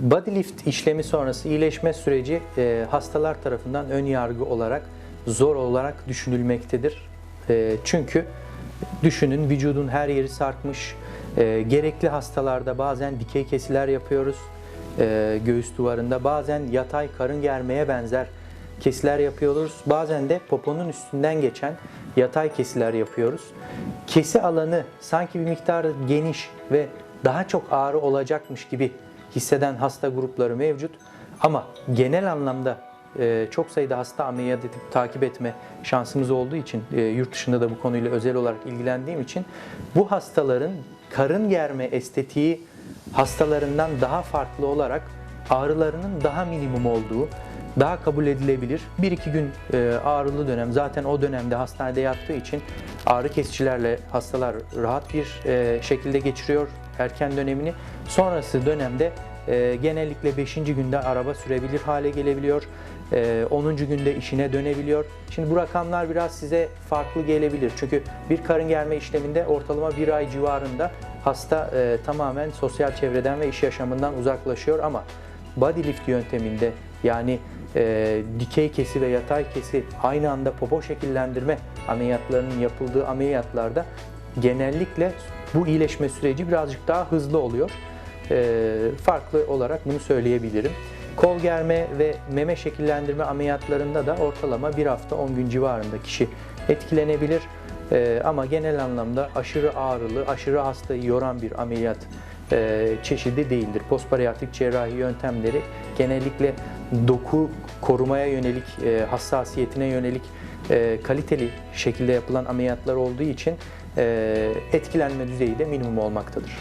Body lift işlemi sonrası iyileşme süreci e, hastalar tarafından ön yargı olarak zor olarak düşünülmektedir. E, çünkü düşünün vücudun her yeri sarkmış. E, gerekli hastalarda bazen dikey kesiler yapıyoruz e, göğüs duvarında. Bazen yatay karın germeye benzer kesiler yapıyoruz. Bazen de poponun üstünden geçen yatay kesiler yapıyoruz. Kesi alanı sanki bir miktar geniş ve daha çok ağrı olacakmış gibi hisseden hasta grupları mevcut. Ama genel anlamda e, çok sayıda hasta ameliyat edip takip etme şansımız olduğu için e, yurt dışında da bu konuyla özel olarak ilgilendiğim için bu hastaların karın germe estetiği hastalarından daha farklı olarak ağrılarının daha minimum olduğu, daha kabul edilebilir. 1-2 gün e, ağrılı dönem zaten o dönemde hastanede yattığı için ağrı kesicilerle hastalar rahat bir şekilde geçiriyor erken dönemini. Sonrası dönemde e, genellikle 5. günde araba sürebilir hale gelebiliyor. E, 10. günde işine dönebiliyor. Şimdi bu rakamlar biraz size farklı gelebilir. Çünkü bir karın germe işleminde ortalama bir ay civarında hasta e, tamamen sosyal çevreden ve iş yaşamından uzaklaşıyor ama body lift yönteminde yani e, dikey kesi ve yatay kesi aynı anda popo şekillendirme ameliyatlarının yapıldığı ameliyatlarda genellikle bu iyileşme süreci birazcık daha hızlı oluyor. E, farklı olarak bunu söyleyebilirim. Kol germe ve meme şekillendirme ameliyatlarında da ortalama bir hafta 10 gün civarında kişi etkilenebilir. E, ama genel anlamda aşırı ağrılı, aşırı hastayı yoran bir ameliyat e, çeşidi değildir. Postbariatrik cerrahi yöntemleri genellikle doku korumaya yönelik, e, hassasiyetine yönelik e, kaliteli şekilde yapılan ameliyatlar olduğu için etkilenme düzeyi de minimum olmaktadır.